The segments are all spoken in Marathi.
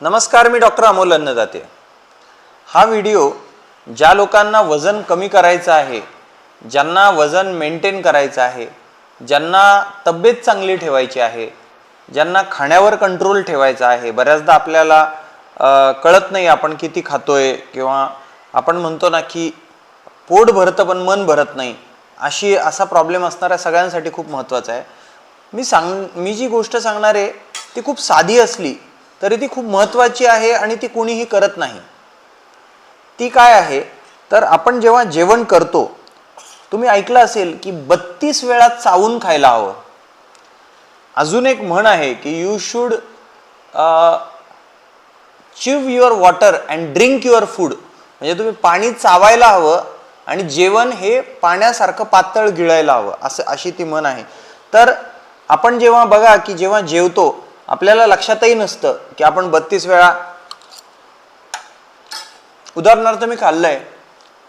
नमस्कार मी डॉक्टर अमोल अन्नदाते. हा व्हिडिओ ज्या लोकांना वजन कमी करायचं आहे ज्यांना वजन मेंटेन करायचं आहे ज्यांना तब्येत चांगली ठेवायची आहे ज्यांना खाण्यावर कंट्रोल ठेवायचा आहे बऱ्याचदा आपल्याला कळत नाही आपण किती खातोय किंवा आपण म्हणतो ना की पोट भरतं पण मन भरत नाही अशी असा प्रॉब्लेम असणाऱ्या सगळ्यांसाठी खूप महत्त्वाचा आहे. मी सांग मी जी गोष्ट सांगणार आहे ती खूप साधी असली तरी ती खूप महत्त्वाची आहे आणि ती कोणीही करत नाही. ती काय आहे? तर आपण जेव्हा जेवण करतो तुम्ही ऐकलं असेल की बत्तीस वेळा चावून खायला हवं. अजून एक म्हण आहे की you should chew your water and drink your food म्हणजे तुम्ही पाणी चावायला हवं आणि जेवण हे पाण्यासारखं पातळ गिळायला हवं. असं अशी ती म्हण आहे. तर आपण जेव्हा बघा की जेव्हा जेवतो आपल्याला लक्षातही नसतं की आपण बत्तीस वेळा उदाहरणार्थ मी खाल्लंय.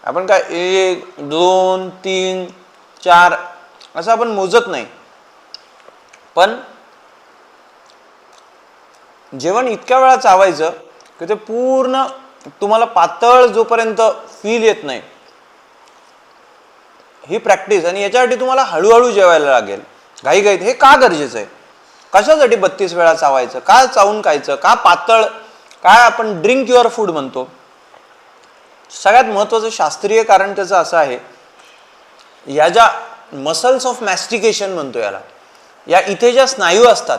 आपण काय एक दोन तीन चार असं आपण मोजत नाही. पण जेवण इतक्या वेळा चावायचं की ते पूर्ण तुम्हाला पातळ जोपर्यंत फील येत नाही. ही प्रॅक्टिस आणि याच्यासाठी तुम्हाला हळूहळू जेवायला लागेल. घाईघाईत. हे का गरजेचं आहे? कशासाठी बत्तीस वेळा चावायचं? का चावून खायचं? का पातळ? काय आपण ड्रिंक युअर फूड म्हणतो? सगळ्यात महत्त्वाचं शास्त्रीय कारण त्याचं असं आहे या ज्या मसल्स ऑफ मॅस्टिकेशन म्हणतो याला या इथे ज्या स्नायू असतात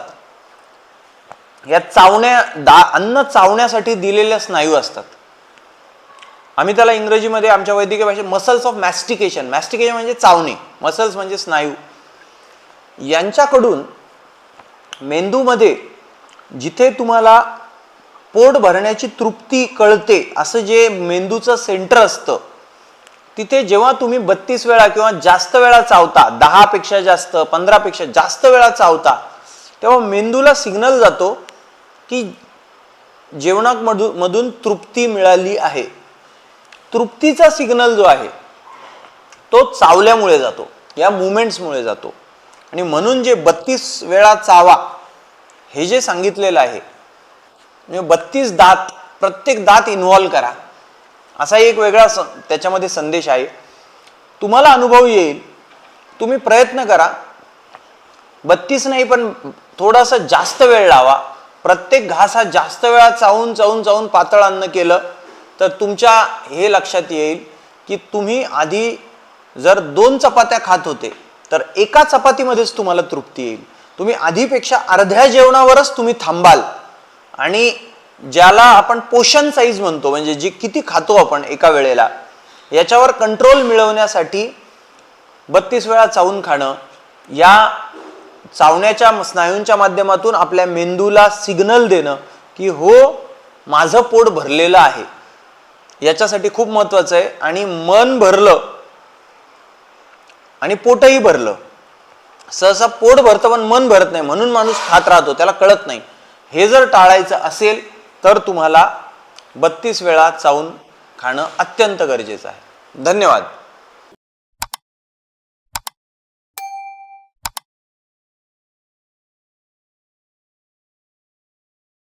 या चावण्या दा अन्न चावण्यासाठी दिलेल्या स्नायू असतात. आम्ही त्याला इंग्रजीमध्ये आमच्या वैद्यकीय भाषेत मसल्स ऑफ मॅस्टिकेशन मॅस्टिकेशन म्हणजे चावणे मसल्स म्हणजे स्नायू. यांच्याकडून मेंदूमध्ये जिथे तुम्हाला पोट भरण्याची तृप्ती कळते असं जे मेंदूचं सेंटर असतं तिथे जेव्हा तुम्ही बत्तीस वेळा किंवा जास्त वेळा चावता दहापेक्षा जास्त पंधरापेक्षा जास्त वेळा चावता तेव्हा मेंदूला सिग्नल जातो की जेवणामधून मधून तृप्ती मिळाली आहे. तृप्तीचा सिग्नल जो आहे तो चावल्यामुळे जातो या मुवमेंट्समुळे जातो. आणि म्हणून जे बत्तीस वेळा चावा हे जे सांगितलेलं आहे म्हणजे बत्तीस दात प्रत्येक दात इन्व्हॉल्व करा. असा एक वेगळा स त्याच्यामध्ये संदेश आहे. तुम्हाला अनुभव येईल तुम्ही प्रयत्न करा. बत्तीस नाही पण थोडासा जास्त वेळ लावा. प्रत्येक घास हा जास्त वेळा चावून चावून चावून पातळ अन्न केलं तर तुमच्या हे लक्षात येईल की तुम्ही आधी जर दोन चपात्या खात होते तर एका चपातीमध्येच तुम्हाला तृप्ती येईल. तुम्ही आधीपेक्षा अर्ध्या जेवणावरच तुम्ही थांबाल. आणि ज्याला आपण पोषण साईज म्हणतो म्हणजे जी किती खातो आपण एका वेळेला याच्यावर कंट्रोल मिळवण्यासाठी बत्तीस वेळा चावून खाणं या चावण्याच्या स्नायूंच्या माध्यमातून आपल्या मेंदूला सिग्नल देणं की हो माझं पोट भरलेलं आहे. याच्यासाठी खूप महत्त्वाचं आहे. आणि मन भरलं आणि पोटही भरलं. सहसा पोट भरतं पण मन भरत नाही. म्हणून माणूस खात राहतो. त्याला कळत नाही. हे जर टाळायचं असेल तर तुम्हाला बत्तीस वेळा चावून खाणं अत्यंत गरजेचं आहे. धन्यवाद.